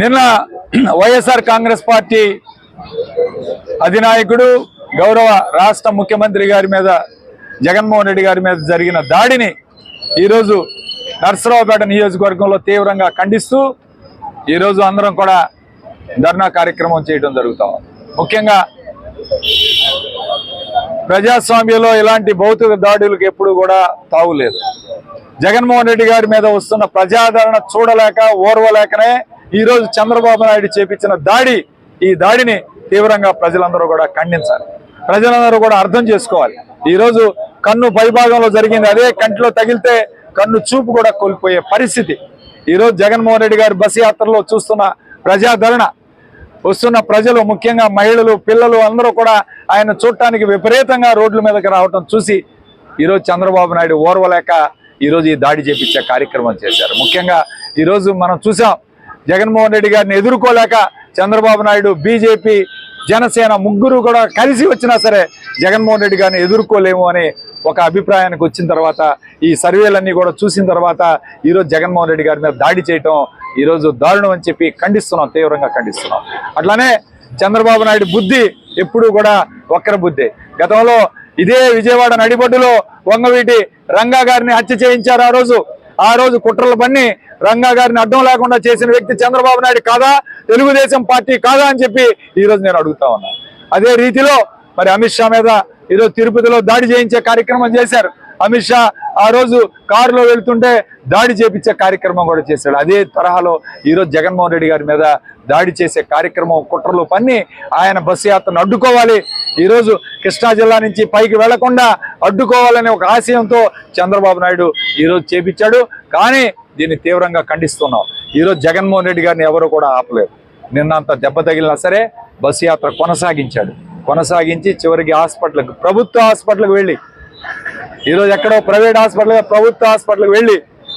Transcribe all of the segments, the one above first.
నిన్న వైఎస్ఆర్ కాంగ్రెస్ పార్టీ అధినాయకుడు గౌరవ రాష్ట్ర ముఖ్యమంత్రి గారి మీద జగన్మోహన్ రెడ్డి గారి మీద జరిగిన దాడిని ఈరోజు నర్సరావుపేట నియోజకవర్గంలో తీవ్రంగా ఖండిస్తూ ఈరోజు అందరం కూడా ధర్నా కార్యక్రమం చేయడం జరుగుతాం ముఖ్యంగా ప్రజాస్వామ్యంలో ఇలాంటి భౌతిక దాడులకు ఎప్పుడు కూడా తావులేదు. జగన్మోహన్ రెడ్డి గారి మీద వస్తున్న ప్రజాదరణ చూడలేక ఓర్వలేకనే ఈరోజు చంద్రబాబు నాయుడు చేపించిన దాడి ఈ దాడిని తీవ్రంగా ప్రజలందరూ కూడా ఖండించాలి. ప్రజలందరూ కూడా అర్థం చేసుకోవాలి. ఈరోజు కన్ను పైభాగంలో జరిగింది అదే కంటిలో తగిలితే కన్ను చూపు కూడా కోల్పోయే పరిస్థితి. ఈరోజు జగన్మోహన్ రెడ్డి గారి బస్ యాత్రలో చూస్తున్న ప్రజాదరణ. వస్తున్న ప్రజలు ముఖ్యంగా మహిళలు పిల్లలు అందరూ కూడా ఆయన చూడటానికి విపరీతంగా రోడ్ల మీదకి రావటం చూసి ఈరోజు చంద్రబాబు నాయుడు ఓర్వలేక ఈరోజు ఈ దాడి చేపించే కార్యక్రమం చేశారు. ముఖ్యంగా ఈరోజు మనం చూసాం జగన్మోహన్ రెడ్డి గారిని ఎదుర్కోలేక చంద్రబాబు నాయుడు బీజేపీ జనసేన ముగ్గురు కూడా కలిసి వచ్చినా సరే జగన్మోహన్ రెడ్డి గారిని ఎదుర్కోలేము అని ఒక అభిప్రాయానికి వచ్చిన తర్వాత ఈ సర్వేలన్నీ కూడా చూసిన తర్వాత ఈరోజు జగన్మోహన్ రెడ్డి గారి మీద దాడి చేయటం ఈరోజు దారుణం అని చెప్పి ఖండిస్తున్నాం తీవ్రంగా ఖండిస్తున్నాం. అట్లానే చంద్రబాబు నాయుడు బుద్ధి ఎప్పుడూ కూడా వక్ర బుద్ధి. గతంలో ఇదే విజయవాడ నడిబొడ్డులో వంగవీటి రంగా గారిని హత్య చేయించారు ఆ రోజు. ఆ రోజు కుట్రలు పన్ని రంగా గారిని అడ్డం లేకుండా చేసిన వ్యక్తి చంద్రబాబు నాయుడు కాదా? తెలుగుదేశం పార్టీ కాదా అని చెప్పి ఈరోజు నేను అడుగుతా ఉన్నా. అదే రీతిలో మరి అమిత్ షా మీద ఈరోజు తిరుపతిలో దాడి చేయించే కార్యక్రమం చేశారు. అమిత్ షా ఆ రోజు కారులో వెళ్తుంటే దాడి చేపించే కార్యక్రమం కూడా చేశాడు. అదే తరహాలో ఈరోజు జగన్మోహన్ రెడ్డి గారి మీద దాడి చేసే కార్యక్రమం కుట్రలు పన్ని ఆయన బస్సు యాత్రను అడ్డుకోవాలి. ఈరోజు కృష్ణా జిల్లా నుంచి పైకి వెళ్ళకుండా అడ్డుకోవాలనే ఒక ఆశయంతో చంద్రబాబు నాయుడు ఈరోజు చేపించాడు. కానీ దీన్ని తీవ్రంగా ఖండిస్తున్నాం. ఈరోజు జగన్మోహన్ రెడ్డి గారిని ఎవరు కూడా ఆపలేరు. నిన్నంత దెబ్బ తగిలినా సరే బస్సు యాత్ర కొనసాగించాడు. కొనసాగించి చివరికి హాస్పిటల్కి ప్రభుత్వ హాస్పిటల్కి వెళ్ళి ఈరోజు ఎక్కడో ప్రైవేట్ హాస్పిటల్ ప్రభుత్వ హాస్పిటల్కి వెళ్ళి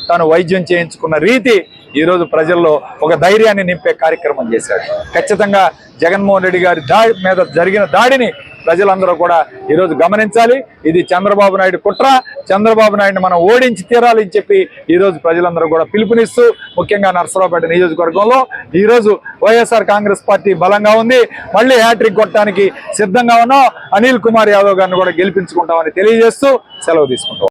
తాను వైద్యం చేయించుకున్న రీతి ఈరోజు ప్రజల్లో ఒక ధైర్యాన్ని నింపే కార్యక్రమం చేశాడు. ఖచ్చితంగా జగన్మోహన్ రెడ్డి గారి దాడి మీద జరిగిన దాడిని ప్రజలందరూ కూడా ఈరోజు గమనించాలి. ఇది చంద్రబాబు నాయుడు కుట్ర. చంద్రబాబు నాయుడిని మనం ఓడించి తీరాలి అని చెప్పి ఈరోజు ప్రజలందరూ కూడా పిలుపునిస్తూ ముఖ్యంగా నర్సరావుపేట నియోజకవర్గంలో ఈరోజు వైఎస్ఆర్ కాంగ్రెస్ పార్టీ బలంగా ఉంది. మళ్ళీ హ్యాట్రిక్ కొట్టడానికి సిద్ధంగా ఉన్నాం. అనిల్ కుమార్ యాదవ్ గారిని కూడా గెలిపించుకుంటామని తెలియజేస్తూ సెలవు తీసుకుంటాం